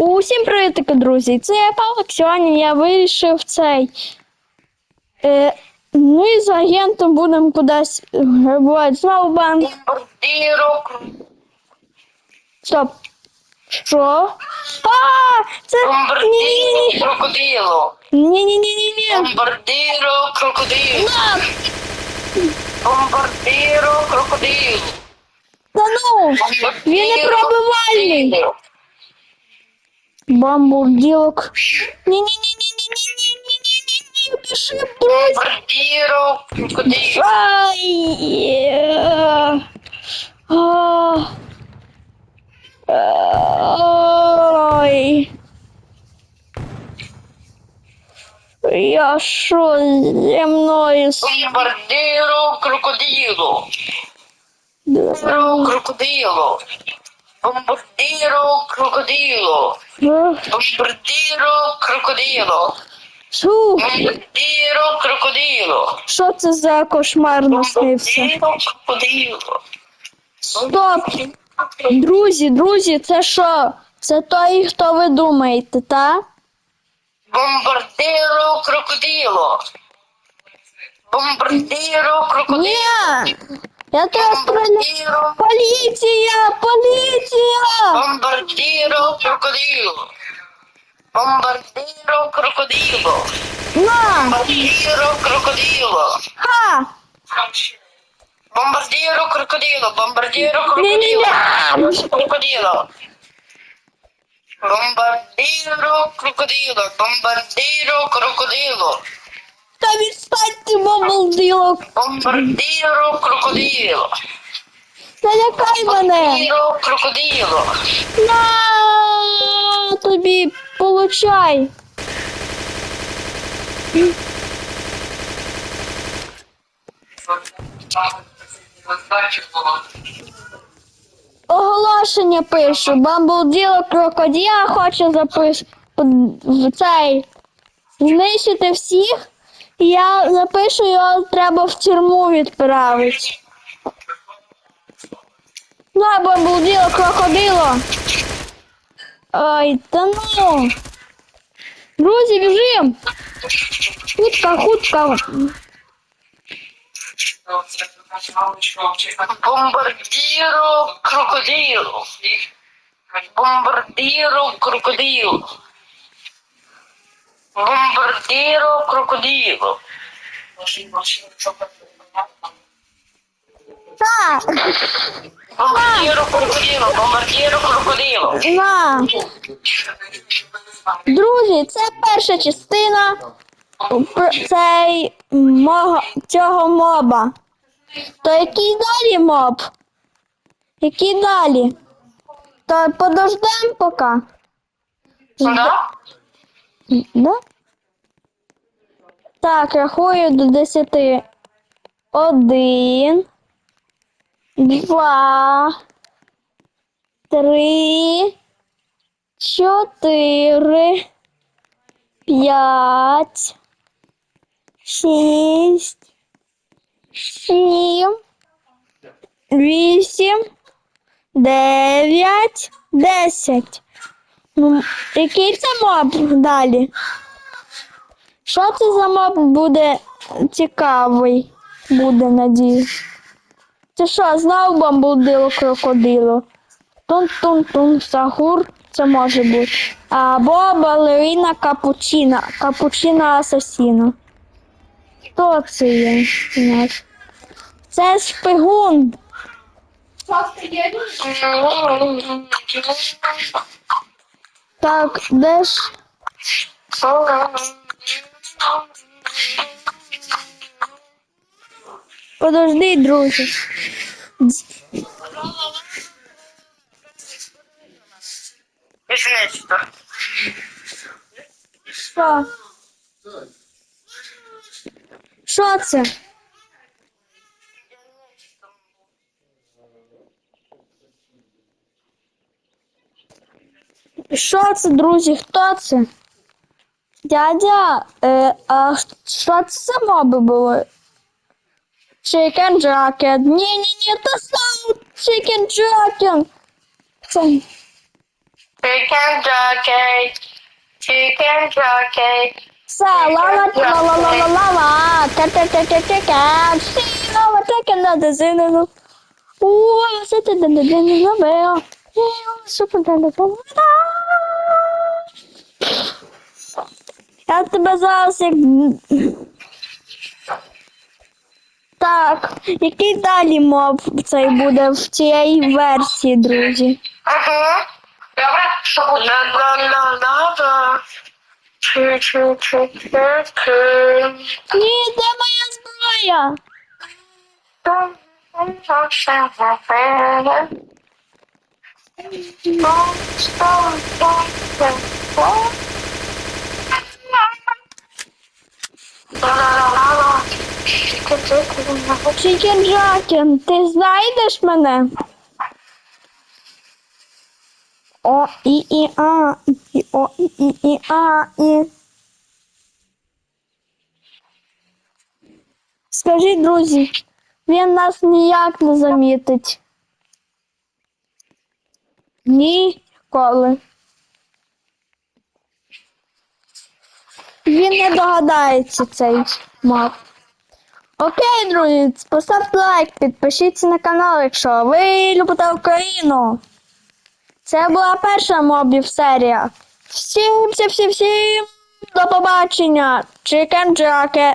Усім привітки, друзі! Це я Павлик. Сьогодні я вирішив цей. Е, ми з агентом будемо кудись грабувати знову банк. Стоп. Що? А, це. Ні-ні-ні. крокодило. Ні-ні-ні-ні-ні. Бомбардирок, крокодило. На! Бомбардирок, крокодило. Та ну! Він не пробивальний. Бамбурділок. Ні-ні-ні-ні-ні-ні-ні-ні-ні. Пиши, блядь. Бомбардирок, крокодило. Ай! е, а, Ой. Я що зі мною? с- Бомбардирок, крокодило. Крокодило. Бомбардирок, крокодило. Бомбардирок, крокодило. Фу, Бомбардирок, крокодило. що це за кошмар наснився? Бомбардирок, крокодило. Стоп! Друзі, друзі, це що? Це той, хто ви думаєте, та? Бомбардиро крокодило. Бомбардиро крокодило. Ні! Eu tenho bombardeiro. Polícia! Polícia! Bombardeiro crocodilo! Bombardeiro crocodilo! Não! Bombardeiro crocodilo! Ha! Bombardeiro crocodilo! Bombardeiro crocodilo! Crocodilo! Bombardeiro crocodilo! Bombardeiro crocodilo! Та відстаньте, бомбалділок! Бомбардиро крокодило. Не лякай мене! Бомбардиро крокодило. На тобі получай! Оголошення пишу. Бамблділо крокодила хоче запис... в цей знищити всіх. Я напишу його треба в тюрму відправити. На бамблділо крокодило. Ай, та ну. Друзі, біжим. Хутка, хутка. Бомбардиро крокодило. Бомбардиро крокодило. Бомбардиро крокодило. Так. Бомбардиро крокодило. На. Друзі, це перша частина цей мого, цього моба. То який далі моб? Який далі? То подождем поки. Да? Да? Так, рахую до десяти. Один. Два. Три. Чотири. П'ять. Шість. Сім. Вісім. Дев'ять. Десять. Ну, який це моб далі? Що це за моб буде цікавий? Буде, надіюсь. Це що, знов бамбудило крокодило? Тун-тун-тун, сагур, це може бути. Або балерина капучина. Капучина асасіна. Хто це є? Це шпигун. Так, де ж? Подожди, друзі. Нечто. Що? Що це? Що це, друзі? Хто це? Дядя, е, а що це за моби були? Chicken Jacket. Ні, ні, ні, то сам Chicken Jacket. Chicken jockey. Chicken jockey. Все, лава, лава, лава, лава, ка-ка-ка-ка-ка, всі лава, таке надо зинено. О, все ти не не не забив. Супер, да, да, да. Я тебе зараз як... Так, який далі моб цей буде в цій версії, друзі? Ага. Добре, що буде? Ні, де моя зброя? Чікен Джакен, ти знайдеш мене? О, і, і, а, і, о, і, і, і, а, і. Скажіть, друзі, він нас ніяк не замітить. Ніколи. Він не догадається цей мап. Окей, друзі, поставте лайк, підпишіться на канал, якщо ви любите Україну. Це була перша мобів серія. Всім, всім, всім, всім до побачення. Chicken Jacket.